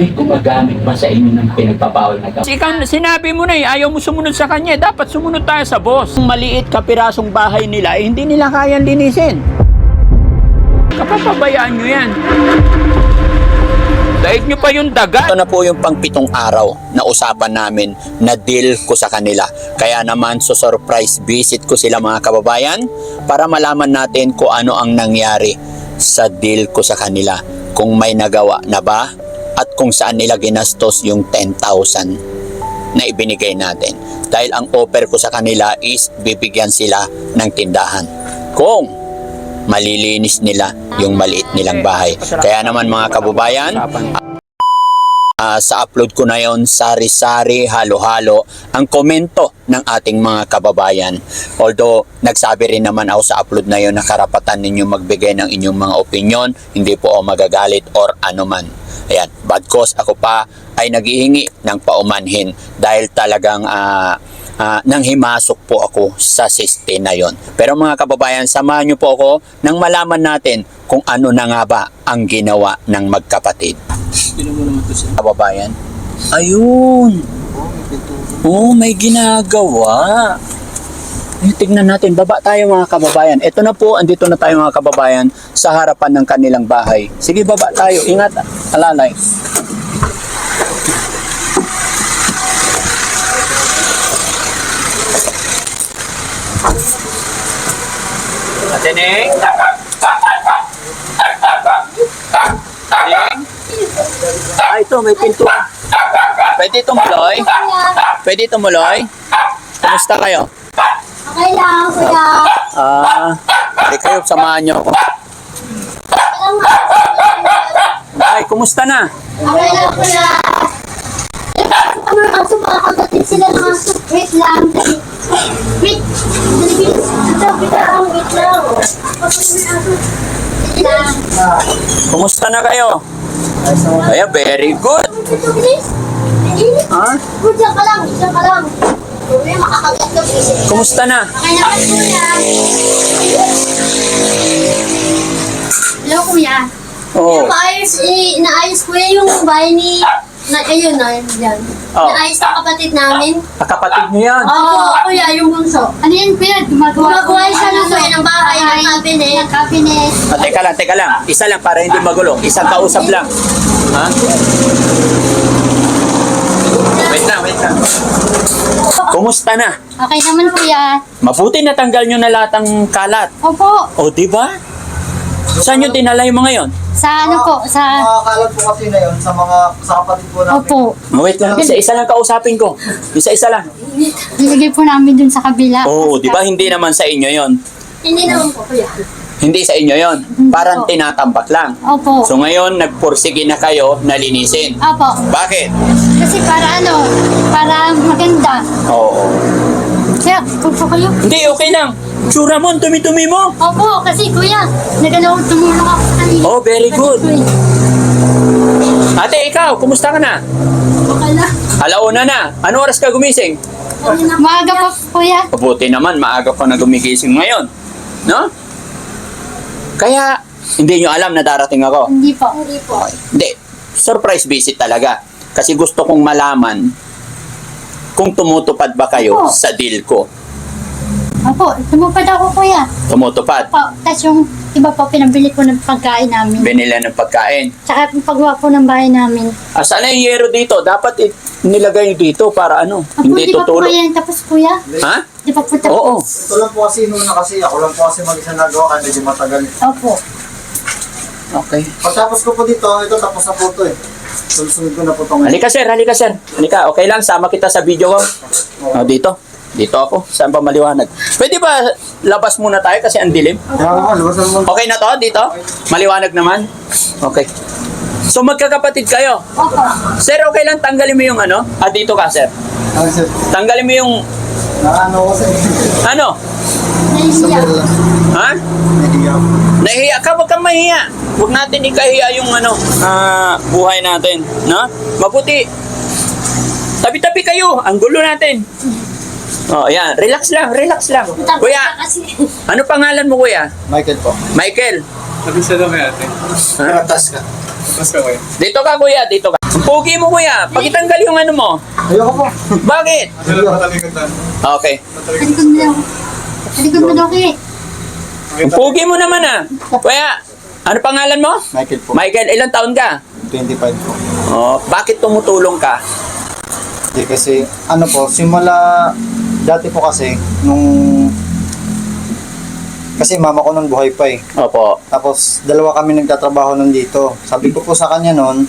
may gumagamit ba sa inyo ng pinagpapawal na gamot? Ikaw, sinabi mo na eh, ayaw mo sumunod sa kanya. Dapat sumunod tayo sa boss. Kung maliit kapirasong bahay nila, eh, hindi nila kayang linisin. Kapapabayaan nyo yan. Daig nyo pa yung daga. Ito na po yung pangpitong araw na usapan namin na deal ko sa kanila. Kaya naman so surprise visit ko sila mga kababayan para malaman natin kung ano ang nangyari sa deal ko sa kanila. Kung may nagawa na ba at kung saan nila ginastos yung 10,000 na ibinigay natin. Dahil ang offer ko sa kanila is bibigyan sila ng tindahan. Kung malilinis nila yung maliit nilang bahay. Kaya naman mga kababayan, Ah, sa upload ko na yon sari-sari, halo-halo ang komento ng ating mga kababayan. Although nagsabi rin naman ako sa upload na yon na karapatan ninyo magbigay ng inyong mga opinion, hindi po ako magagalit or anuman. Ayan, bad cause ako pa ay naghihingi ng paumanhin dahil talagang ah, ah, nang himasok po ako sa siste na yon. Pero mga kababayan, samahan niyo po ako nang malaman natin kung ano na nga ba ang ginawa ng magkapatid. Kababayan? Ayun! Oh, may ginagawa. Ay, tignan natin, baba tayo mga kababayan. Ito na po, andito na tayo mga kababayan sa harapan ng kanilang bahay. Sige, baba tayo. Ingat, alalay. Ate Neng? Ah, ito, may pinto. Pwede tumuloy? Pwede tumuloy? Kumusta kayo? Okay lang, kuya. Ah, hindi kayo, samahan niyo ako. Ay, kumusta na? Okay lang, kuya. Ano ang supakagatid sila ng aso? Wait lang. Wait. Wait. Ito, wait lang. Wait lang. Wait lang. Kumusta na kayo? Ay, very good. Ha? Good, ka lang. Ka lang. Makakagat ka. Kumusta na? Hello, kuya. Oo. Naayos, eh, naayos ko yung bahay ni... Na, ayun na, yan. Oh. Naayos ng kapatid namin. Ah, Kapatid niyo yan. Oo, kuya, yung bunso. Ano yan, kuya? Gumagawa Gumagawa cabinet. Ng cabinet. Ah, teka lang, teka lang. Isa lang para hindi magulo. Isang kausap lang. Ha? Wait lang, wait lang. Kumusta na? Okay naman, kuya. Mabuti natanggal nyo na lahat ng kalat. Opo. O, di ba? Saan nyo dinala yung mga yon? Sa ano po? Sa... Makakalat po kasi na yun sa mga sa kapatid po namin. Opo. Oh, Wait lang, isa-isa lang kausapin ko. Isa-isa lang. Nilagay po namin dun sa kabila. Oo, di ba hindi naman sa inyo yon? Hindi naman po, kuya. Hindi sa inyo yon. Parang tinatambak lang. Opo. So ngayon, nagpursige na kayo na linisin. Opo. Bakit? Kasi para ano, para maganda. Oo. Kaya, kung po kayo. Hindi, okay lang. Tsura mo, ang tumi-tumi mo. Opo, kasi kuya, nagalaw tumulong ako kanina. Oh, very good. Kuya, Ate, ikaw, kumusta ka na? Okay na. Alauna na. Ano oras ka gumising? Maaga pa, kuya. Mabuti naman, maaga ka na gumigising ngayon. No? Kaya, hindi nyo alam na darating ako. Hindi po. Hindi po. Hindi. Surprise visit talaga. Kasi gusto kong malaman kung tumutupad ba kayo Oo. sa deal ko. Opo, tumupad ako, kuya. Tumutupad. Opo, tapos yung iba po, pinabili ko ng pagkain namin. Binila ng pagkain. Tsaka yung paggawa po ng bahay namin. Ah, sana yung yero dito. Dapat nilagay dito para ano, Opo, hindi di po tutulog. yan tapos, kuya. Ha? Di pa po tapos. Oo. Ito lang po kasi noon na kasi ako lang po kasi mag-isa nagawa kaya medyo matagal. Opo. Okay. Pagtapos ko po dito, ito tapos na po ito eh. Sunod-sunod ko na po ito ngayon. Halika sir, halika sir. Halika, okay lang, sama kita sa video ko. Oh, dito. Dito ako. Saan ba maliwanag? Pwede ba labas muna tayo kasi ang dilim? Okay na to dito? Maliwanag naman? Okay. So magkakapatid kayo. Opo. Sir, okay lang tanggalin mo yung ano? Ah, dito ka sir. Ano sir? Tanggalin mo yung Nakaano ko ano? Nahihiya. Ha? Nahiya ako. Nahihiya ka, wag kang mahiya. Huwag natin ikahiya yung ano, ah, buhay natin. No? Mabuti. Tabi-tabi kayo. Ang gulo natin. Oh, ayan. Relax lang, relax lang. Kuya, ano pangalan mo kuya? Michael po. Michael. Nabisa daw kay ate. Nakatas ka. Mas ka kuya. Dito ka kuya, dito ka. Ang pogi mo kuya, pakitanggal yung ano mo. Ayoko po. Bakit? Sila matalikod na. Okay. Talikod mo daw. Talikod mo daw. Ang pogi mo naman ah. Kuya, ano pangalan mo? Michael po. Michael, ilang taon ka? 25 po. Oh, bakit tumutulong ka? Hindi kasi, ano po, simula, dati po kasi, nung, kasi mama ko nun buhay pa eh. Opo. Tapos, dalawa kami nagtatrabaho nun dito. Sabi ko po sa kanya nun,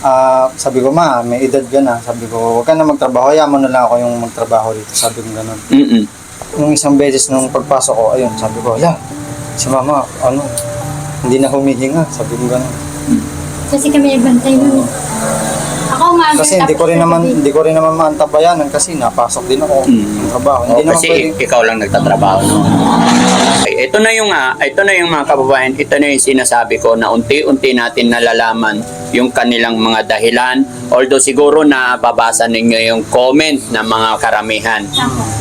ah, sabi ko, ma, may edad ka na. Sabi ko, huwag ka na magtrabaho, mo na lang ako yung magtrabaho dito. Sabi ko ganun. Mm-mm. Nung isang beses nung pagpasok ko, ayun, sabi ko, hala, si mama, ano, hindi na humihinga. Sabi ko ganun. Kasi kami nagbantay nun. Ako umaga. Kasi hindi ko rin naman, hindi ko rin naman maantabayanan kasi napasok din ako Mm. ng trabaho. Oh, Hindi naman kasi pwedeng, ikaw lang nagtatrabaho, no? Ay, ito na yung nga, ito na yung mga kababayan, ito na yung sinasabi ko na unti-unti natin nalalaman yung kanilang mga dahilan. Although siguro na babasa ninyo yung comment ng mga karamihan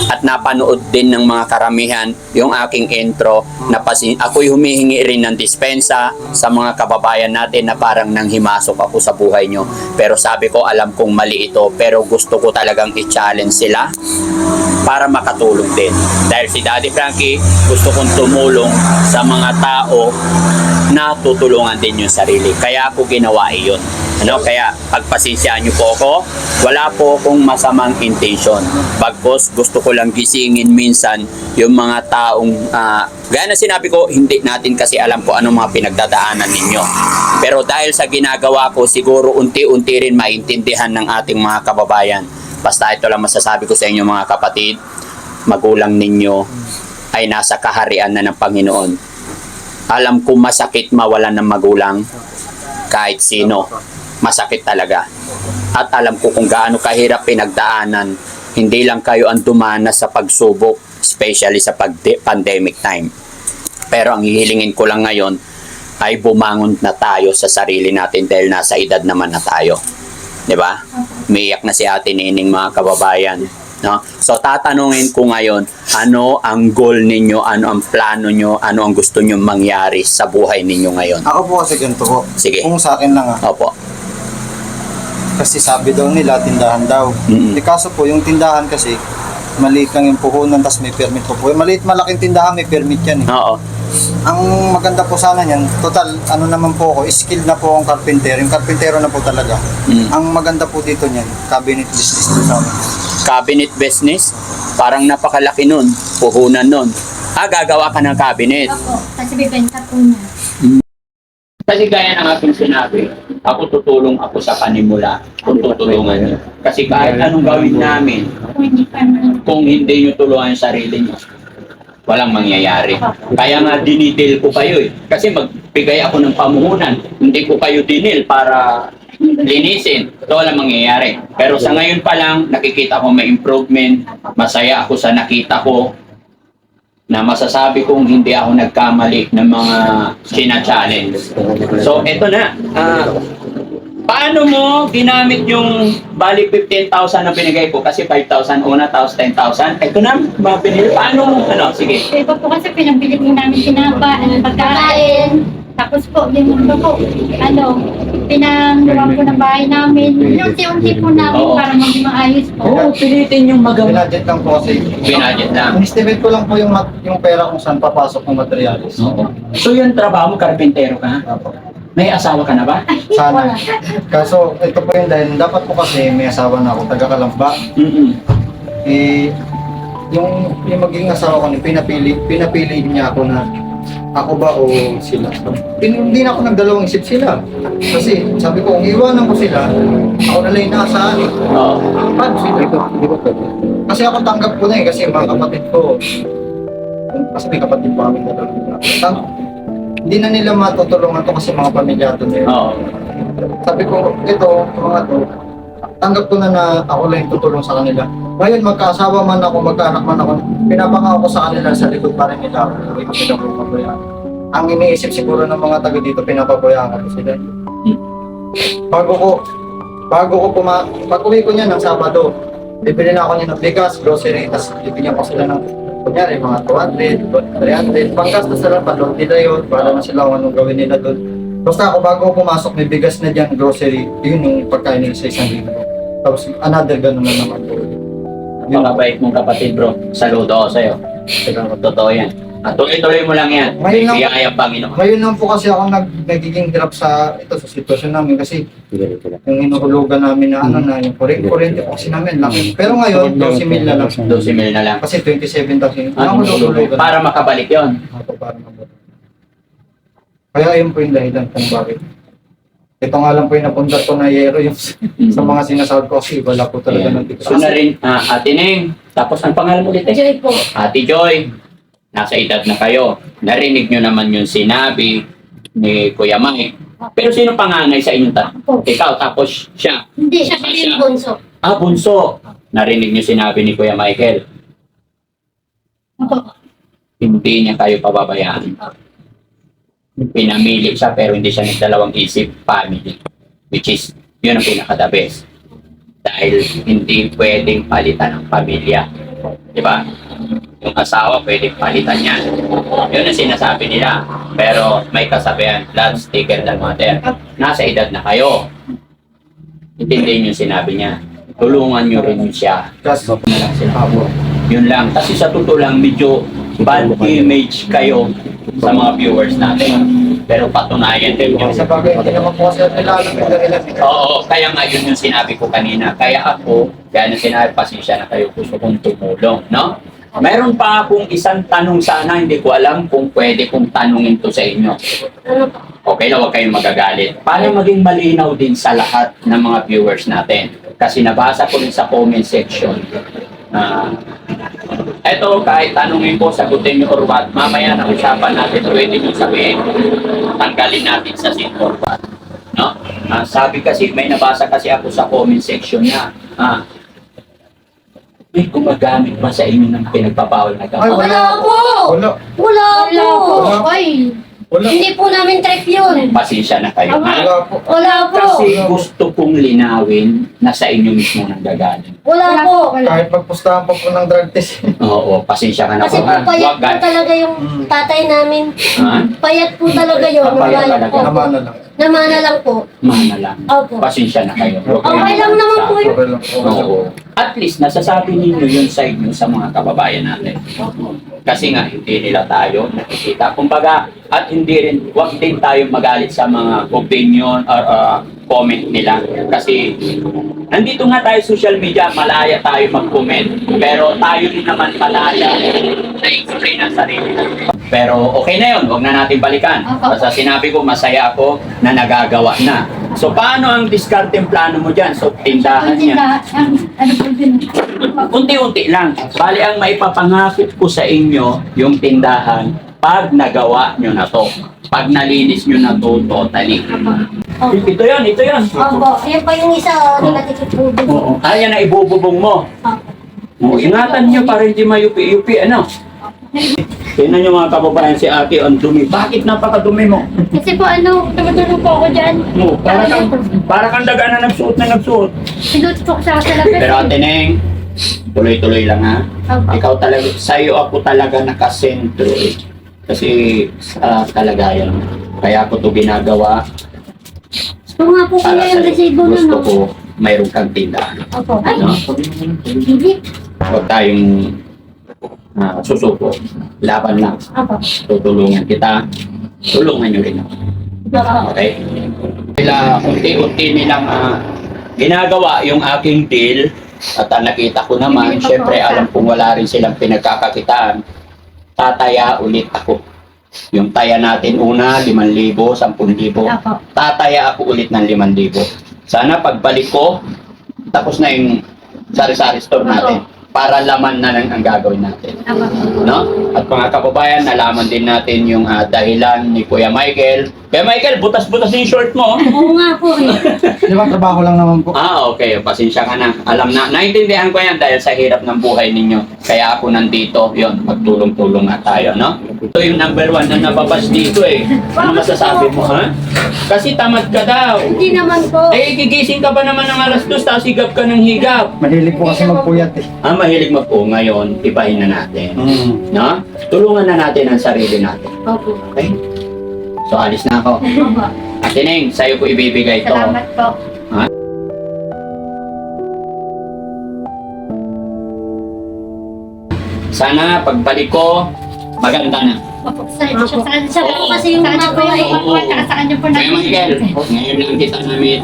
at napanood din ng mga karamihan yung aking intro na pasi- ako'y humihingi rin ng dispensa sa mga kababayan natin na parang nanghimasok ako sa buhay nyo. Pero sabi ko, alam kong mali ito, pero gusto ko talagang i-challenge sila para makatulong din. Dahil si Daddy Frankie, gusto kong tumulong sa mga tao na tutulungan din yung sarili. Kaya ako ginawa iyon. Ano? Kaya pagpasensyahan niyo po ako, wala po akong masamang intention. Bagkos gusto ko lang gisingin minsan yung mga taong, ah, gaya na sinabi ko, hindi natin kasi alam ko anong mga pinagdadaanan ninyo. Pero dahil sa ginagawa ko, siguro unti-unti rin maintindihan ng ating mga kababayan. Basta ito lang masasabi ko sa inyo mga kapatid, magulang ninyo ay nasa kaharian na ng Panginoon. Alam ko masakit mawalan ng magulang kahit sino. Masakit talaga. At alam ko kung gaano kahirap pinagdaanan. Hindi lang kayo ang dumanas sa pagsubok, especially sa pag- pandemic time. Pero ang hihilingin ko lang ngayon ay bumangon na tayo sa sarili natin dahil nasa edad naman na tayo. 'Di ba? Umiiyak na si Ate Nining mga kababayan. No? So tatanungin ko ngayon, ano ang goal ninyo, ano ang plano nyo, ano ang gusto nyo mangyari sa buhay ninyo ngayon? ako po kasi ganito po. Sige. Kung sa akin lang ah. Opo. Kasi sabi daw nila, tindahan daw. Mm-mm. Eh, kaso po, yung tindahan kasi, maliit lang yung puhunan, tapos may permit po po. Yung maliit, malaking tindahan, may permit yan eh. Oo. Ang maganda po sana niyan, total, ano naman po ako, skilled na po ang carpenter. Yung carpentero na po talaga. Mm. Ang maganda po dito niyan, cabinet business po sa amin. Cabinet business, parang napakalaki nun, puhunan nun. Ah, gagawa ka ng cabinet. Ako, kasi bibenta po niya. Kasi gaya ng aking sinabi, ako tutulong ako sa panimula kung tutulungan niyo. Kasi kahit anong gawin namin, kung hindi niyo tulungan yung sarili niyo, walang mangyayari. Kaya nga dinitil ko kayo eh. Kasi magbigay ako ng pamuhunan, hindi ko kayo dinil para linisin. Ito walang mangyayari. Pero sa ngayon pa lang, nakikita ko may improvement. Masaya ako sa nakita ko na masasabi kong hindi ako nagkamali ng mga sina-challenge. So, eto na. Ah, paano mo ginamit yung bali 15,000 na binigay ko? Kasi 5,000 una, tapos 10,000. Ito na, mga binili. Paano mo? Ano? Sige. Iba po kasi pinabili po namin sinapa, ano, pagkain. Tapos po, din po po, ano, pinanggawa po ng bahay namin. Unti-unti po namin Oo. para maging maayos po. Oo, pilitin yung magawa. Binadget lang po kasi. Binadget lang. Estimate ko lang po yung, mat- yung pera kung saan papasok ng materialis. Oo. So, yung trabaho mo, karpentero ka? Apo. May asawa ka na ba? Sana. Kaso, ito po yung dahil dapat po kasi may asawa na ako, taga-kalamba. Mm-mm. Eh, yung, yung maging asawa ko, pinapili, pinapili niya ako na ako ba o sila. Hindi na ako nagdalawang isip sila. Kasi sabi ko, kung iwanan ko sila, ako na lang yung naasahan eh. Oo. Paano sila? Di ba pwede? Kasi ako tanggap ko na eh, kasi mga kapatid ko, kasi may kapatid pa kami na Hindi na nila matutulungan to kasi mga pamilyado nila. Oo. Sabi ko, ito, mga to, tanggap ko na na ako lang tutulong sa kanila. Ngayon, magkaasawa man ako, magkaanak man ako, pinapangako ko sa kanila sa likod pa rin nila. Hindi ko sila papabayaan. Ang iniisip siguro ng mga taga dito, pinapabayaan ko sila. Bago ko, bago ko puma, pag uwi ko niya ng Sabado, bibili na ako niya ng bigas, grocery, tapos bibigyan ko sila ng kunyari, mga 200, 300, panggastos na palong nila yun, para na sila anong gawin nila doon. Basta ako bago ako pumasok, may bigas na dyan, grocery, yun yung pagkain nila sa isang linggo. Tapos another ganun na naman po. Yun. Napakabait mong kapatid bro. Saludo ako sa'yo. Totoo yan. At tuloy-tuloy mo lang yan. May Ngayon lang- biyaya ang Panginoon. Ngayon lang po kasi ako nag, nagiging hirap sa ito sa sitwasyon namin kasi yung hinuhulugan namin na ano na yung kurente, kurente po kasi namin laki. Pero ngayon, 12 mil na lang. 12 mil na lang. Kasi 27,000. Ah, Ang hulugan. para makabalik yon. Ako para mabuti. Kaya ayun po yung dahilan kung bakit. Ito nga lang po yung napunta ko na yero yung sa mga sinasabi ko kasi wala po talaga ng So na rin, ah, Ate Neng, tapos ang pangalan mo dito? Joy po. Ate Joy, nasa edad na kayo. Narinig nyo naman yung sinabi ni Kuya Mike. Pero sino pangangay sa inyong tatlo? Ikaw, tapos siya. Hindi, siya kasi yung bunso. Ah, bunso. Narinig nyo sinabi ni Kuya Michael. Ako. Hindi niya kayo pababayaan. Pinamili siya pero hindi siya nagdalawang isip family. Which is, yun ang pinaka-the best. Dahil hindi pwedeng palitan ang pamilya. Di ba? Yung asawa pwedeng palitan yan. Yun ang sinasabi nila. Pero may kasabihan, blood thicker than mother. Nasa edad na kayo. Intindihin yung sinabi niya. Tulungan nyo rin siya sila. Yun lang. Kasi sa totoo lang, medyo bad image kayo sa mga viewers natin. Pero patunayan din yun. sa bagay, hindi naman po kasi nila alam yung dahilan. Oo, kaya nga yun yung sinabi ko kanina. Kaya ako, kaya na sinabi, pasensya na kayo, gusto kong tumulong, no? Meron pa akong isang tanong sana, hindi ko alam kung pwede kong tanungin to sa inyo. Ano? Okay na, huwag kayong magagalit. Para maging malinaw din sa lahat ng mga viewers natin. Kasi nabasa ko rin sa comment section na eto, kahit tanungin ko, sagutin nyo or what, mamaya na usapan natin, pwede nyo sabihin, tanggalin natin sa sin or what. No? Ah, sabi kasi, may nabasa kasi ako sa comment section na, ah, may gumagamit ba sa inyo ng pinagpapawal na Ay, gamot? Wala po! Wala. Wala Wala po! po. Wala. Ay, Wala. Hindi po namin trip yun. Pasensya na kayo. Tama. ha? Wala po. Wala po! Kasi gusto kong linawin na sa inyo mismo nang gagaling. Wala po! Wala. Kahit magpustahan pa po ng drug test. Oo, pasensya ka na Kasi po. po ha? payat Huwag po talaga yung Mm. tatay namin. Ha? Payat po talaga yun. Ah, payat Wala talaga. po. Naman na lang. Namana lang po. Mana lang. Opo. Pasensya na kayo. Okay lang naman po yun. Okay lang. Okay lang. Oo. At least, nasasabi ninyo yung side nyo sa mga kababayan natin. Kasi nga, hindi nila tayo nakikita. Kumbaga, at hindi rin, huwag din tayo magalit sa mga opinion or uh, comment nila. Kasi, nandito nga tayo social media, malaya tayo mag-comment. Pero tayo rin naman malaya na explain ang sarili natin. Pero okay na yun, huwag na natin balikan. Basta sinabi ko, masaya ako na nagagawa na. So, paano ang discarding plano mo dyan? So, tindahan niya. ano. Unti-unti lang. Bali, ang maipapangakit ko sa inyo, yung tindahan, pag nagawa nyo na to. Pag nalinis nyo na to, totally. Opo. Ito yan, ito yan. Opo. Ayan pa yung isa, oh, nakatikip po din. Oo. Ayan na ibububong mo. Oo, ingatan nyo para hindi mayupi-yupi. Ano? Tingnan nyo mga kababayan si ate, ang dumi. Bakit napakadumi mo? Kasi po ano, tumutulong po ako dyan. mo para kang, para kang daga na nagsuot na nagsuot. Sinuot po ko siya sa labas. Pero ate Neng, tuloy-tuloy lang ha. Opo. Ikaw talaga, sa'yo ako talaga nakasentro eh. Kasi sa kalagayan. mo. Kaya ako to ginagawa Ito nga po kaya yung resibo nun, gusto no? ko mayroon kang tindahan. Opo. Ay, No? hindi. Huwag tayong ah, susuko. Laban lang. Tutulungan kita. Tulungan nyo rin ako. Okay? Sila unti-unti nilang ah, ginagawa yung aking deal at ang nakita ko naman, syempre alam kong wala rin silang pinagkakakitaan, tataya ulit ako. Yung taya natin una, 5,000, 10,000. Opo. Tataya ako ulit ng 5,000. Sana pagbalik ko, tapos na yung sari-sari store natin. Para laman na lang ang gagawin natin. No? At mga kababayan, nalaman din natin yung ah, dahilan ni Kuya Michael. Kuya Michael, butas-butas yung short mo. oh. Oo nga po eh. Di ba trabaho lang naman po? ah, okay. Pasensya ka na. Alam na. Naintindihan ko yan dahil sa hirap ng buhay ninyo. Kaya ako nandito. Yon, magtulong-tulong nga tayo, no? Ito yung number one na nababas dito eh. Ano masasabi mo, ha? Kasi tamad ka daw. Hindi naman po. Eh, gigising ka ba naman ng alas dos, tapos higap ka ng higap. Mahilig po kasi magpuyat eh. Ah, mahilig mo po ngayon, ibahin na natin. Mm. No? Tulungan na natin ang sarili natin. Opo. Okay? So, alis na ako. Opo. Ate Neng, sa'yo ko ibibigay ito. Salamat po. Sana pagbalik ko, maganda na. Sa sa sa po kasi yung ano po yung Oo. mga sa kanya po Kuya Michael, namin. ngayon lang kita namin.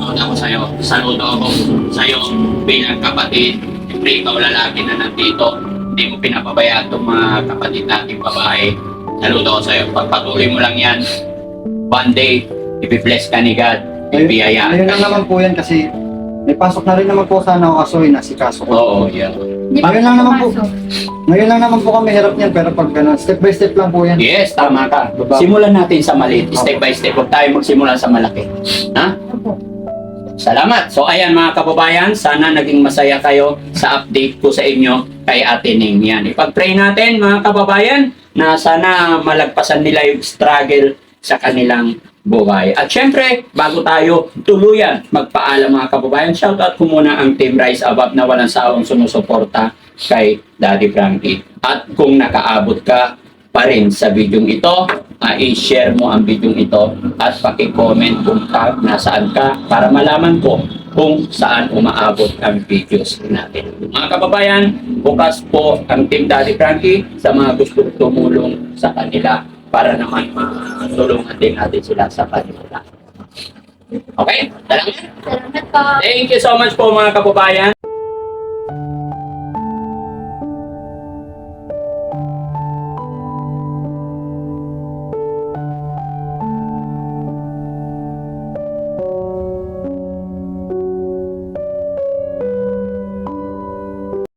Saludo ako sa'yo. Saludo ako sa'yo bilang kapatid. Siyempre, ikaw lalaki na nandito. Hindi mo pinapabayaan itong mga kapatid nating babae. Saludo ako sa'yo. Pagpatuloy mo lang yan, one day, ibibless ka ni God. Ibiyayaan ka. lang naman po yan kasi may pasok na rin naman po sana ako kaso inasikaso ko. Oo, yeah. Hindi Ayun lang naman po. pumasok. Ngayon lang naman po kami hirap niyan pero pag ganun, step by step lang po yan. Yes, tama ka. Simulan natin sa maliit, step by step. Huwag tayo magsimula sa malaki. Ha? Opo. Salamat. So ayan mga kababayan, sana naging masaya kayo sa update ko sa inyo kay Ate Ning. Yan. Ipag-pray natin mga kababayan na sana malagpasan nila yung struggle sa kanilang buhay. At syempre, bago tayo tuluyan magpaalam mga kababayan, shoutout ko muna ang Team Rise Above na walang sawang sumusuporta kay Daddy Frankie. At kung nakaabot ka pa rin sa video ito, ah, i-share mo ang video ito at paki-comment kung ka, nasaan ka para malaman ko kung saan umaabot ang videos natin. Mga kababayan, bukas po ang Team Daddy Frankie sa mga gustong tumulong sa kanila para naman matulungan din natin sila sa kanila. Okay? Salamat. Salamat po. Thank you so much po mga kababayan.